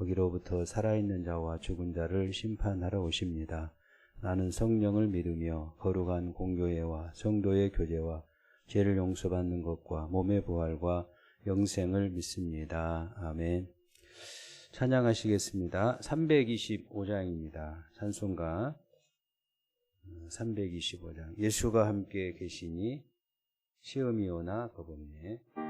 거기로부터 살아있는 자와 죽은 자를 심판하러 오십니다. 나는 성령을 믿으며 거룩한 공교회와 성도의 교제와 죄를 용서받는 것과 몸의 부활과 영생을 믿습니다. 아멘. 찬양하시겠습니다. 325장입니다. 찬송가 325장. 예수가 함께 계시니 시험이 오나 겁없네.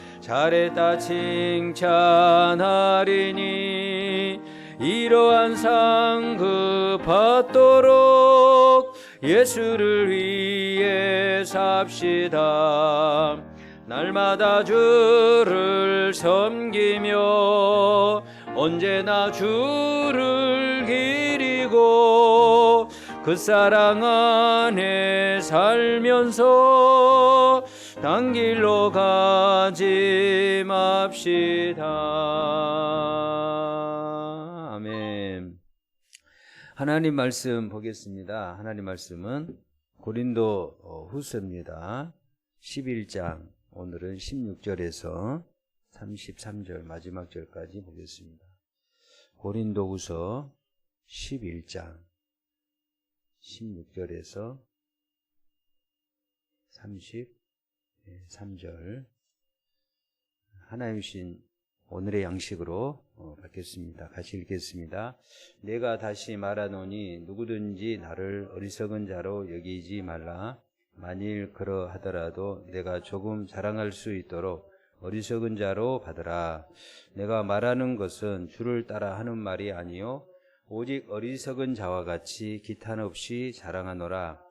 잘했다 칭찬하리니 이러한 상급 받도록 예수를 위해 삽시다. 날마다 주를 섬기며 언제나 주를 기리고 그 사랑 안에 살면서 딴 길로 가지 맙시다. 아멘. 하나님 말씀 보겠습니다. 하나님 말씀은 고린도 후서입니다. 11장, 오늘은 16절에서 33절 마지막 절까지 보겠습니다. 고린도 후서 11장 16절에서 33절 하나님 신 오늘의 양식으로 받겠습니다. 같이 읽겠습니다. 내가 다시 말하노니 누구든지 나를 어리석은 자로 여기지 말라. 만일 그러하더라도 내가 조금 자랑할 수 있도록 어리석은 자로 받으라. 내가 말하는 것은 주를 따라 하는 말이 아니요 오직 어리석은 자와 같이 기탄 없이 자랑하노라.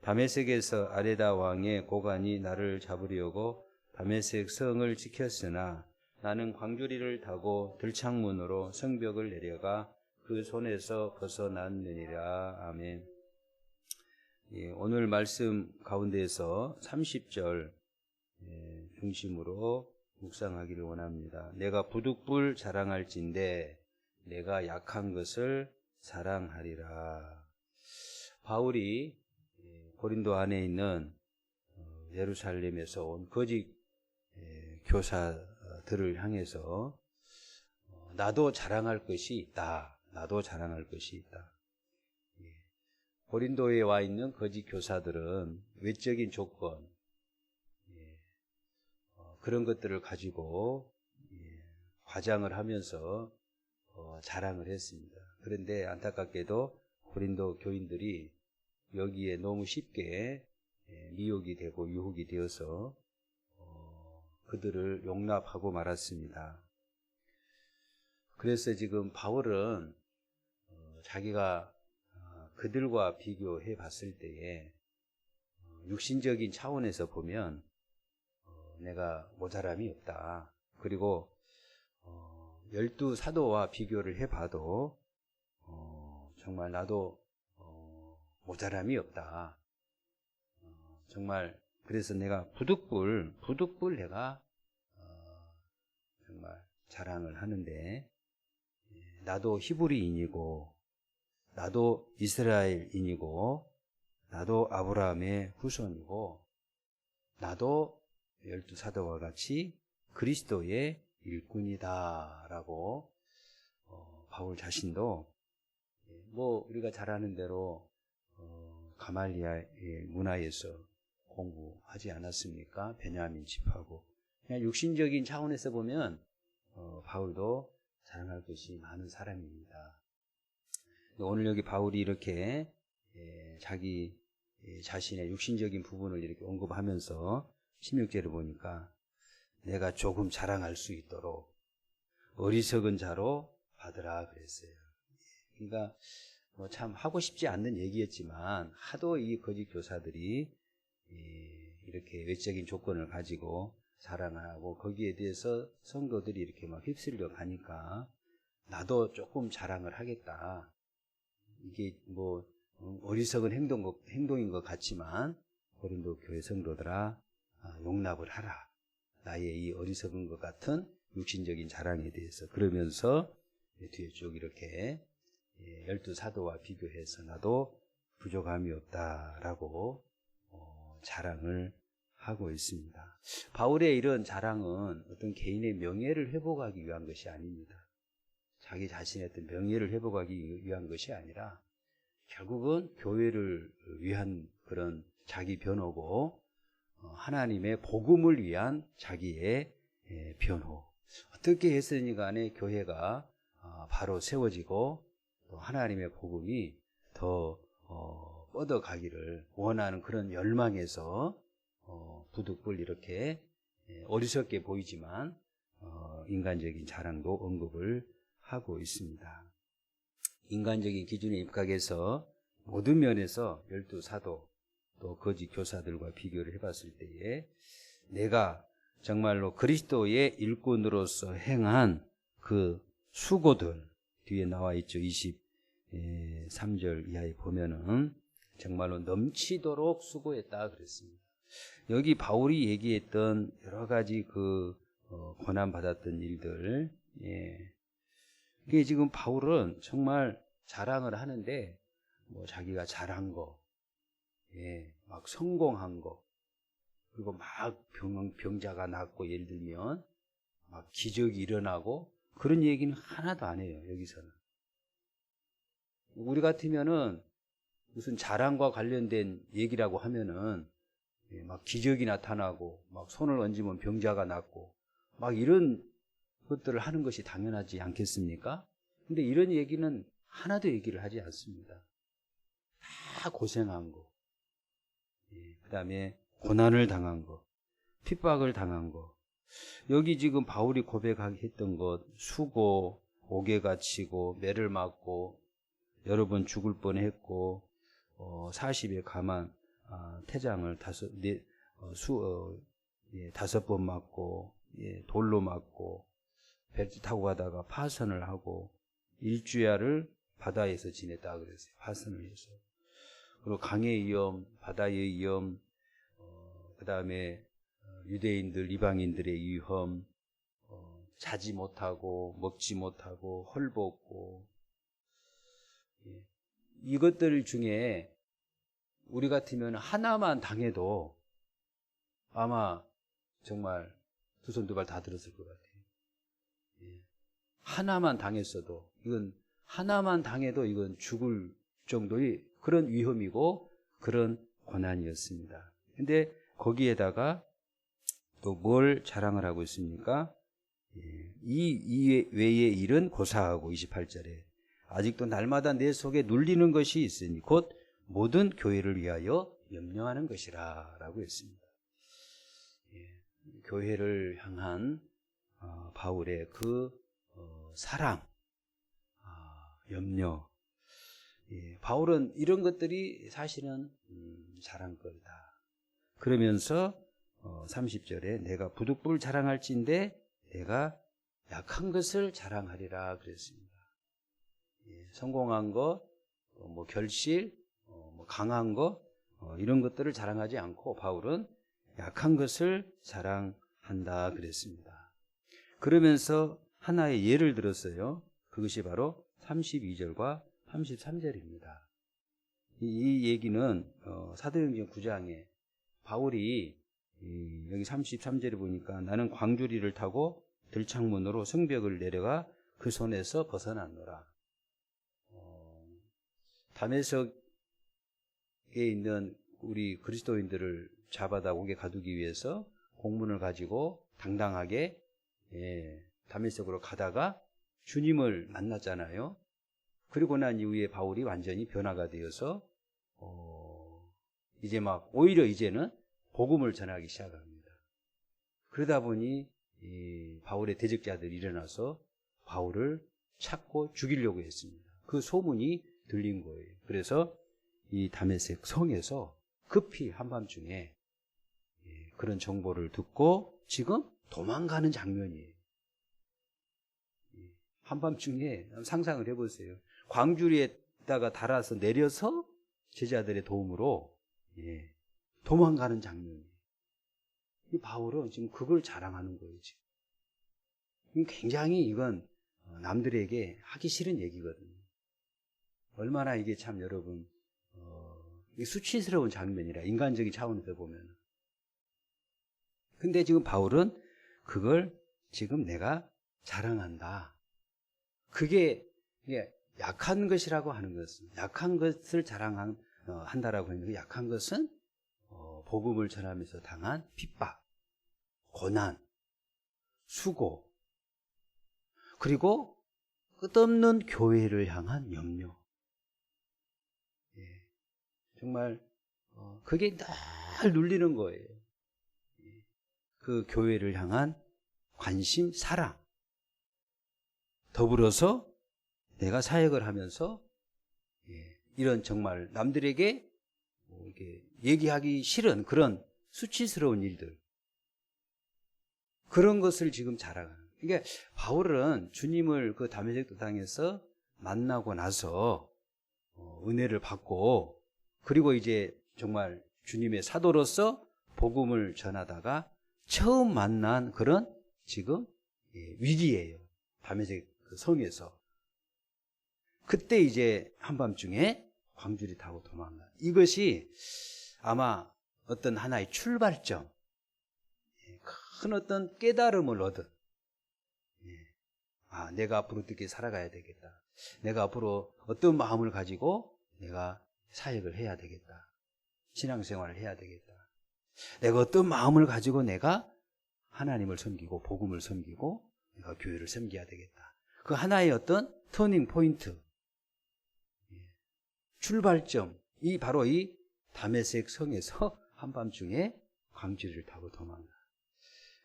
다메섹에서 아레다 왕의 고관이 나를 잡으려고 다메섹 성을 지켰으나 나는 광주리를 타고 들창문으로 성벽을 내려가 그 손에서 벗어났느니라. 아멘. 예, 오늘 말씀 가운데에서 30절 예, 중심으로 묵상하기를 원합니다. 내가 부득불 자랑할진대 내가 약한 것을 사랑하리라. 바울이 예, 고린도 안에 있는 어, 예루살렘에서 온 거짓 예, 교사들을 향해서 어, 나도 자랑할 것이 있다. 나도 자랑할 것이 있다. 예, 고린도에 와 있는 거짓 교사들은 외적인 조건, 어, 그런 것들을 가지고 과장을 하면서 자랑을 했습니다. 그런데 안타깝게도 고린도 교인들이 여기에 너무 쉽게 예, 미혹이 되고 유혹이 되어서 어, 그들을 용납하고 말았습니다. 그래서 지금 바울은 어, 자기가 어, 그들과 비교해 봤을 때에 육신적인 차원에서 보면 내가 모자람이 없다. 그리고 열두 사도와 비교를 해봐도 정말 나도 어, 모자람이 없다. 어, 정말 그래서 내가 부득불 부득불 내가 어, 정말 자랑을 하는데 예, 나도 히브리인이고 나도 이스라엘인이고 나도 아브라함의 후손이고 나도 열두 사도와 같이 그리스도의 일꾼이다라고 어, 바울 자신도 뭐 우리가 잘 아는 대로 어, 가말리아의 문화에서 공부하지 않았습니까? 베냐민 집하고 그냥 육신적인 차원에서 보면 어, 바울도 자랑할 것이 많은 사람입니다. 오늘 여기 바울이 이렇게 예, 자기 예, 자신의 육신적인 부분을 이렇게 언급하면서 16절을 보니까 내가 조금 자랑할 수 있도록 어리석은 자로 받으라 그랬어요. 그러니까 뭐 참 하고 싶지 않는 얘기였지만 하도 이 거짓 교사들이 이렇게 외적인 조건을 가지고 자랑하고 거기에 대해서 성도들이 이렇게 막 휩쓸려 가니까 나도 조금 자랑을 하겠다. 이게 뭐 어리석은 행동, 행동인 것 같지만 고린도 교회 성도들아 아, 용납을 하라. 나의 이 어리석은 것 같은 육신적인 자랑에 대해서 그러면서 뒤에 쭉 이렇게 예, 열두 사도와 비교해서 나도 부족함이 없다라고 어, 자랑을 하고 있습니다. 바울의 이런 자랑은 어떤 개인의 명예를 회복하기 위한 것이 아닙니다. 자기 자신의 어떤 명예를 회복하기 위한 것이 아니라 결국은 교회를 위한 그런 자기 변호고 어, 하나님의 복음을 위한 자기의 예, 변호. 어떻게 했으니 간에 교회가 어, 바로 세워지고 또 하나님의 복음이 더 어, 뻗어가기를 원하는 그런 열망에서 어, 부득불 이렇게 예, 어리석게 보이지만 어, 인간적인 자랑도 언급을 하고 있습니다. 인간적인 기준에 입각해서 모든 면에서 열두 사도 또 거짓 교사들과 비교를 해봤을 때에 내가 정말로 그리스도의 일꾼으로서 행한 그 수고들 뒤에 나와 있죠. 23절 이하에 보면은 정말로 넘치도록 수고했다 그랬습니다. 여기 바울이 얘기했던 여러 가지 그 어, 고난 받았던 일들, 예. 이게 지금 바울은 정말 자랑을 하는데 뭐 자기가 잘한 거, 예, 막 성공한 거, 그리고 막 병, 병자가 낫고 예를 들면 막 기적이 일어나고 그런 얘기는 하나도 안 해요 여기서는. 우리 같으면은 무슨 자랑과 관련된 얘기라고 하면은 예, 막 기적이 나타나고 막 손을 얹으면 병자가 낫고 막 이런 것들을 하는 것이 당연하지 않겠습니까? 근데 이런 얘기는 하나도 얘기를 하지 않습니다. 다 고생한 거, 예, 그 다음에 고난을 당한 거, 핍박을 당한 거. 여기 지금 바울이 고백했던 것, 수고, 옥에 갇히고, 매를 맞고, 여러 번 죽을 뻔했고, 어, 40에 가만 아, 태장을 다섯, 네, 어, 수, 어, 예, 다섯 번 맞고, 예, 돌로 맞고, 배 타고 가다가 파선을 하고, 일주야를 바다에서 지냈다 그랬어요. 파선을 해서. 그리고 강의 위험, 바다의 위험, 어, 그 다음에 유대인들, 이방인들의 위험, 어, 자지 못하고, 먹지 못하고, 헐벗고, 예. 이것들 중에 우리 같으면 하나만 당해도 아마 정말 두 손 두 발 다 들었을 것 같아요. 예. 하나만 당했어도 이건 하나만 당해도 이건 죽을 정도의 그런 위험이고 그런 고난이었습니다. 근데 거기에다가 또 뭘 자랑을 하고 있습니까? 예. 이, 이 외의 일은 고사하고 28절에 아직도 날마다 내 속에 눌리는 것이 있으니 곧 모든 교회를 위하여 염려하는 것이라 라고 했습니다. 예, 교회를 향한 어, 바울의 그 어, 사랑, 아, 염려. 예, 바울은 이런 것들이 사실은 음, 자랑거리다. 그러면서 어, 30절에 내가 부득불 자랑할진데 내가 약한 것을 자랑하리라 그랬습니다. 예, 성공한 것, 뭐 결실, 어, 뭐 강한 것 어, 이런 것들을 자랑하지 않고 바울은 약한 것을 자랑한다 그랬습니다. 그러면서 하나의 예를 들었어요. 그것이 바로 32절과 33절입니다. 이, 이 얘기는 어, 사도행전 9장에 바울이 이, 여기 33절에 보니까 나는 광주리를 타고 들창문으로 성벽을 내려가 그 손에서 벗어났노라. 어, 담에석에 있는 우리 그리스도인들을 잡아다 옥에 가두기 위해서 공문을 가지고 당당하게 예, 담에석으로 가다가 주님을 만났잖아요. 그리고 난 이후에 바울이 완전히 변화가 되어서 어, 이제 막 오히려 이제는 복음을 전하기 시작합니다. 그러다 보니 이 바울의 대적자들이 일어나서 바울을 찾고 죽이려고 했습니다. 그 소문이 들린 거예요. 그래서 이 다메섹 성에서 급히 한밤중에 예, 그런 정보를 듣고 지금 도망가는 장면이에요. 예, 한밤중에 상상을 해보세요. 광주리에다가 달아서 내려서 제자들의 도움으로 예, 도망가는 장면이에요. 이 바울은 지금 그걸 자랑하는 거예요, 지금. 굉장히 이건 남들에게 하기 싫은 얘기거든요. 얼마나 이게 참 여러분, 어, 수치스러운 장면이라, 인간적인 차원에서 보면. 근데 지금 바울은 그걸 지금 내가 자랑한다. 그게, 약한 것이라고 하는 것은, 약한 것을 자랑한다라고 어, 하는 그 약한 것은 어, 복음을 전하면서 당한 핍박, 고난, 수고, 그리고 끝없는 교회를 향한 염려. 예, 정말 어, 그게 늘 눌리는 거예요. 예, 그 교회를 향한 관심, 사랑. 더불어서 내가 사역을 하면서 예, 이런 정말 남들에게 뭐 이렇게 얘기하기 싫은 그런 수치스러운 일들 그런 것을 지금 자랑하는. 그러니까 바울은 주님을 그 다메섹 땅에서 만나고 나서 어, 은혜를 받고 그리고 이제 정말 주님의 사도로서 복음을 전하다가 처음 만난 그런 지금 예, 위기예요. 다메섹 그 성에서 그때 이제 한밤중에 광주리 타고 도망가. 이것이 아마 어떤 하나의 출발점, 예, 큰 어떤 깨달음을 얻은. 예, 아, 내가 앞으로 어떻게 살아가야 되겠다. 내가 앞으로 어떤 마음을 가지고 내가 사역을 해야 되겠다. 신앙생활을 해야 되겠다. 내가 어떤 마음을 가지고 내가 하나님을 섬기고 복음을 섬기고 내가 교회를 섬겨야 되겠다. 그 하나의 어떤 터닝 포인트, 예, 출발점, 이 바로 이 다메섹 성에서 한밤중에 광주를 타고 도망가.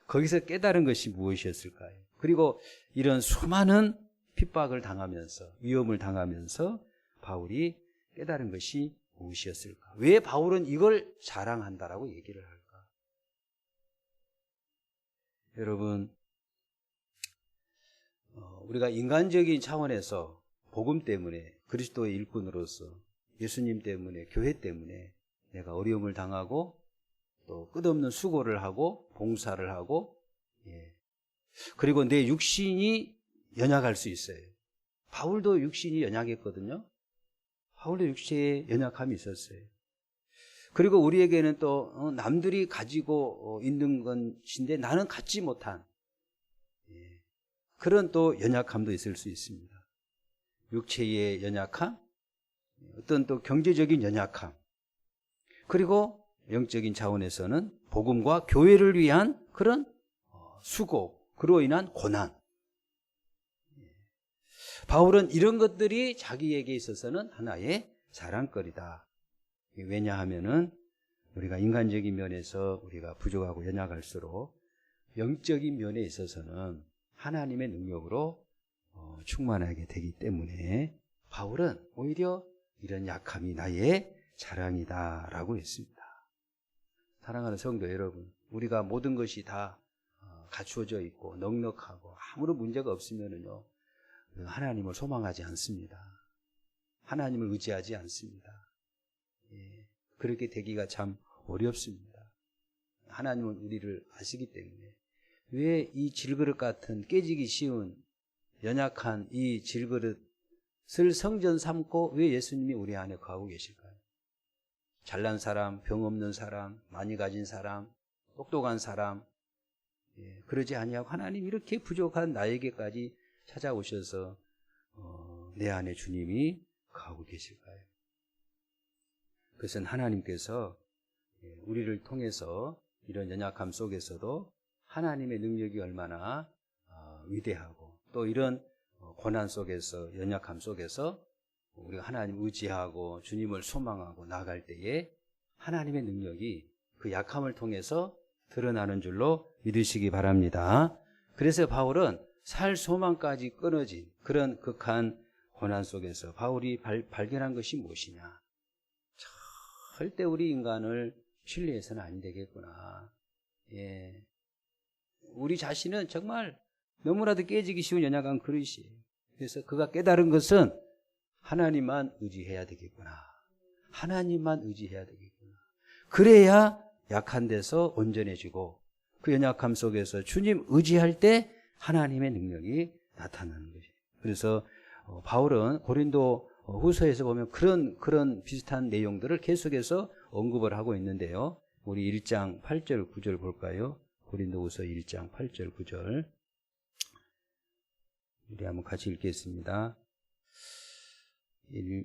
거기서 깨달은 것이 무엇이었을까요? 그리고 이런 수많은 핍박을 당하면서 위험을 당하면서 바울이 깨달은 것이 무엇이었을까? 왜 바울은 이걸 자랑한다라고 얘기를 할까? 여러분, 어, 우리가 인간적인 차원에서 복음 때문에 그리스도의 일꾼으로서 예수님 때문에 교회 때문에 내가 어려움을 당하고 또 끝없는 수고를 하고 봉사를 하고 예. 그리고 내 육신이 연약할 수 있어요. 바울도 육신이 연약했거든요. 바울도 육체에 연약함이 있었어요. 그리고 우리에게는 또 어, 남들이 가지고 어, 있는 것인데 나는 갖지 못한 예. 그런 또 연약함도 있을 수 있습니다. 육체의 연약함, 어떤 또 경제적인 연약함, 그리고 영적인 차원에서는 복음과 교회를 위한 그런 어, 수고, 그로 인한 고난. 바울은 이런 것들이 자기에게 있어서는 하나의 자랑거리다. 왜냐하면은 우리가 인간적인 면에서 우리가 부족하고 연약할수록 영적인 면에 있어서는 하나님의 능력으로 어, 충만하게 되기 때문에 바울은 오히려 이런 약함이 나의 자랑이다라고 했습니다. 사랑하는 성도 여러분, 우리가 모든 것이 다 어, 갖추어져 있고 넉넉하고 아무런 문제가 없으면은요 하나님을 소망하지 않습니다. 하나님을 의지하지 않습니다. 예, 그렇게 되기가 참 어렵습니다. 하나님은 우리를 아시기 때문에 왜 이 질그릇 같은 깨지기 쉬운 연약한 이 질그릇을 성전 삼고 왜 예수님이 우리 안에 거하고 계실까요? 잘난 사람, 병 없는 사람, 많이 가진 사람, 똑똑한 사람, 예, 그러지 아니하고 하나님 이렇게 부족한 나에게까지 찾아오셔서 어, 내 안에 주님이 거하고 계실까요? 그것은 하나님께서 예, 우리를 통해서 이런 연약함 속에서도 하나님의 능력이 얼마나 어, 위대하고 또 이런 어, 고난 속에서 연약함 속에서 우리가 하나님 의지하고 주님을 소망하고 나갈 때에 하나님의 능력이 그 약함을 통해서 드러나는 줄로 믿으시기 바랍니다. 그래서 바울은 살 소망까지 끊어진 그런 극한 고난 속에서 바울이 발, 발견한 것이 무엇이냐? 절대 우리 인간을 신뢰해서는 안 되겠구나. 예. 우리 자신은 정말 너무나도 깨지기 쉬운 연약한 그릇이에요. 그래서 그가 깨달은 것은 하나님만 의지해야 되겠구나. 하나님만 의지해야 되겠구나. 그래야 약한 데서 온전해지고 그 연약함 속에서 주님 의지할 때 하나님의 능력이 나타나는 것이. 그래서 어, 바울은 고린도 후서에서 보면 그런 그런 비슷한 내용들을 계속해서 언급을 하고 있는데요. 우리 1장 8절 9절 볼까요? 고린도후서 1장 8절 9절. 우리 한번 같이 읽겠습니다. 1,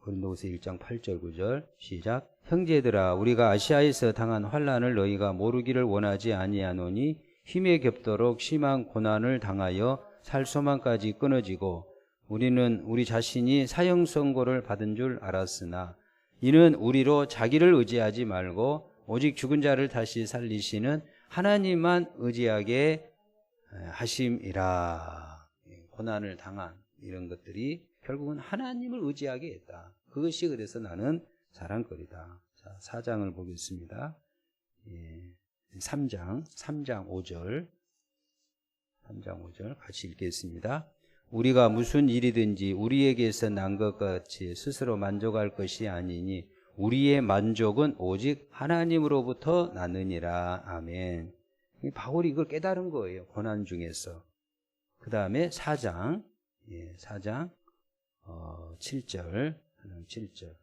고린도후서 1장 8절 9절 시작 형제들아 우리가 아시아에서 당한 환란을 너희가 모르기를 원하지 아니하노니 힘에 겹도록 심한 고난을 당하여 살 소망까지 끊어지고 우리는 우리 자신이 사형 선고를 받은 줄 알았으나 이는 우리로 자기를 의지하지 말고 오직 죽은 자를 다시 살리시는 하나님만 의지하게 하심이라 고난을 당한 이런 것들이 결국은 하나님을 의지하게 했다. 그것이 그래서 나는 자랑거리다. 자, 4장을 보겠습니다. 예, 3장, 3장 5절. 3장 5절 같이 읽겠습니다. 우리가 무슨 일이든지 우리에게서 난 것 같이 스스로 만족할 것이 아니니 우리의 만족은 오직 하나님으로부터 나느니라. 아멘. 이 바울이 이걸 깨달은 거예요. 고난 중에서. 그 다음에 4장, 예, 4장, 어, 7절, 7절.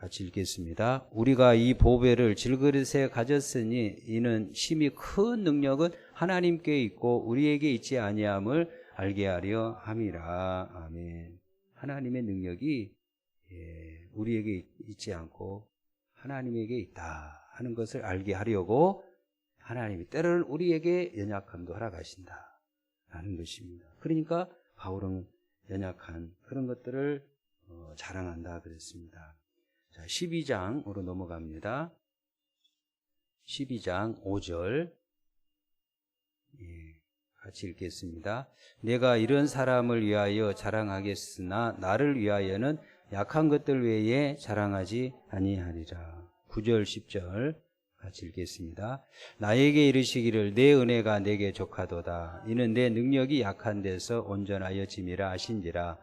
같이 읽겠습니다. 우리가 이 보배를 질그릇에 가졌으니 이는 심히 큰 능력은 하나님께 있고 우리에게 있지 아니함을 알게 하려 함이라. 아멘. 하나님의 능력이 예, 우리에게 있지 않고 하나님에게 있다 하는 것을 알게 하려고 하나님이 때로는 우리에게 연약함도 허락하신다 라는 것입니다. 그러니까 바울은 연약한 그런 것들을 어, 자랑한다 그랬습니다. 자, 12장으로 넘어갑니다. 12장 5절. 예, 같이 읽겠습니다. 내가 이런 사람을 위하여 자랑하겠으나 나를 위하여는 약한 것들 외에 자랑하지 아니하리라. 9절 10절 같이 읽겠습니다. 나에게 이르시기를 내 은혜가 내게 족하도다. 이는 내 능력이 약한 데서 온전하여 짐이라 하신지라.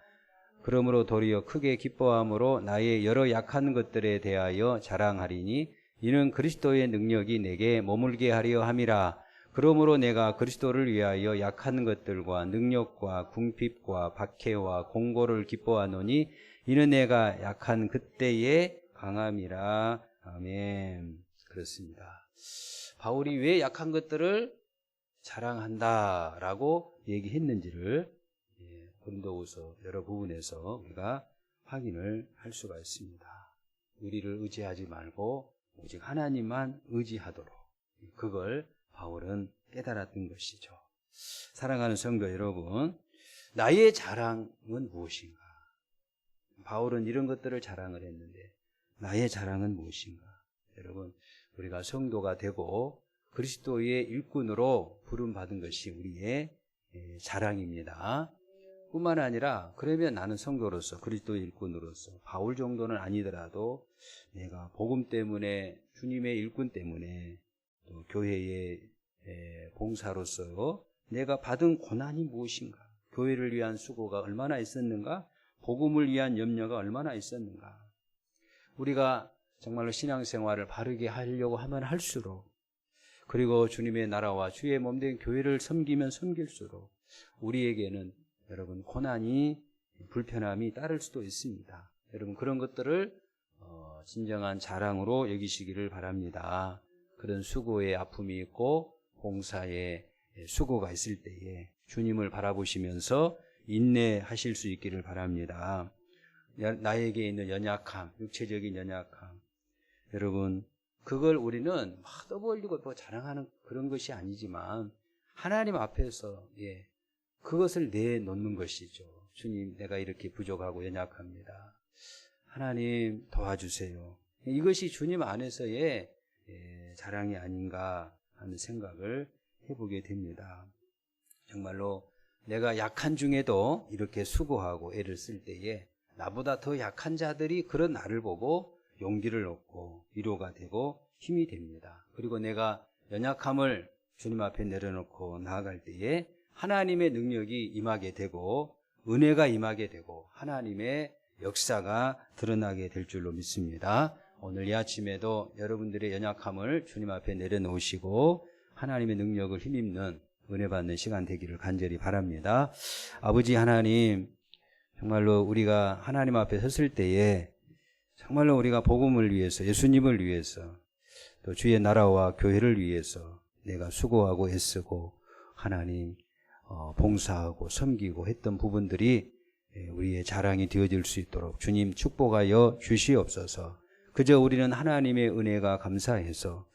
그러므로 도리어 크게 기뻐함으로 나의 여러 약한 것들에 대하여 자랑하리니 이는 그리스도의 능력이 내게 머물게 하려 함이라. 그러므로 내가 그리스도를 위하여 약한 것들과 능력과 궁핍과 박해와 공고를 기뻐하노니 이는 내가 약한 그때의 강함이라. 아멘. 그렇습니다. 바울이 왜 약한 것들을 자랑한다라고 얘기했는지를 예, 고린도후서 여러 부분에서 우리가 확인을 할 수가 있습니다. 우리를 의지하지 말고 오직 하나님만 의지하도록 그걸 바울은 깨달았던 것이죠. 사랑하는 성도 여러분, 나의 자랑은 무엇인가? 바울은 이런 것들을 자랑을 했는데 나의 자랑은 무엇인가? 여러분, 우리가 성도가 되고 그리스도의 일꾼으로 부름 받은 것이 우리의 예, 자랑입니다. 뿐만 아니라 그러면 나는 성도로서 그리스도의 일꾼으로서 바울 정도는 아니더라도 내가 복음 때문에 주님의 일꾼 때문에 또 교회의 예, 봉사로서 내가 받은 고난이 무엇인가? 교회를 위한 수고가 얼마나 있었는가? 복음을 위한 염려가 얼마나 있었는가? 우리가 정말로 신앙생활을 바르게 하려고 하면 할수록 그리고 주님의 나라와 주의 몸 된 교회를 섬기면 섬길수록 우리에게는 여러분 고난이 불편함이 따를 수도 있습니다. 여러분 그런 것들을 어, 진정한 자랑으로 여기시기를 바랍니다. 그런 수고의 아픔이 있고 봉사의 수고가 있을 때에 주님을 바라보시면서 인내하실 수 있기를 바랍니다. 나에게 있는 연약함, 육체적인 연약함. 여러분, 그걸 우리는 막 떠벌리고 뭐 자랑하는 그런 것이 아니지만 하나님 앞에서 예, 그것을 내놓는 것이죠. 주님, 내가 이렇게 부족하고 연약합니다. 하나님 도와주세요. 이것이 주님 안에서의 예, 자랑이 아닌가 하는 생각을 해보게 됩니다. 정말로 내가 약한 중에도 이렇게 수고하고 애를 쓸 때에 나보다 더 약한 자들이 그런 나를 보고 용기를 얻고 위로가 되고 힘이 됩니다. 그리고 내가 연약함을 주님 앞에 내려놓고 나아갈 때에 하나님의 능력이 임하게 되고 은혜가 임하게 되고 하나님의 역사가 드러나게 될 줄로 믿습니다. 오늘 이 아침에도 여러분들의 연약함을 주님 앞에 내려놓으시고 하나님의 능력을 힘입는 은혜 받는 시간 되기를 간절히 바랍니다. 아버지 하나님, 정말로 우리가 하나님 앞에 섰을 때에 정말로 우리가 복음을 위해서, 예수님을 위해서, 또 주의 나라와 교회를 위해서 내가 수고하고 애쓰고 하나님 어, 봉사하고 섬기고 했던 부분들이 예, 우리의 자랑이 되어질 수 있도록 주님 축복하여 주시옵소서. 그저 우리는 하나님의 은혜가 감사해서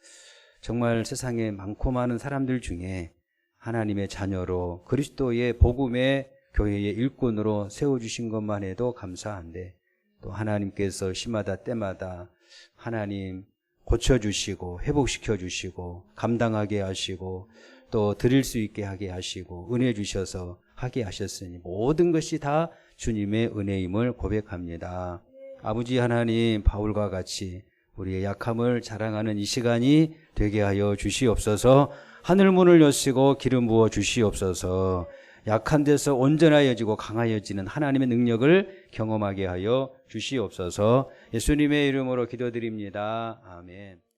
정말 세상에 많고 많은 사람들 중에 하나님의 자녀로 그리스도의 복음의 교회의 일꾼으로 세워주신 것만 해도 감사한데 또 하나님께서 시마다 때마다 하나님 고쳐주시고 회복시켜주시고 감당하게 하시고 또 드릴 수 있게 하게 하시고 은혜 주셔서 하게 하셨으니 모든 것이 다 주님의 은혜임을 고백합니다. 아버지 하나님 바울과 같이 우리의 약함을 자랑하는 이 시간이 되게 하여 주시옵소서. 하늘 문을 여시고 기름 부어 주시옵소서. 약한 데서 온전하여지고 강하여지는 하나님의 능력을 경험하게 하여 주시옵소서. 예수님의 이름으로 기도드립니다. 아멘.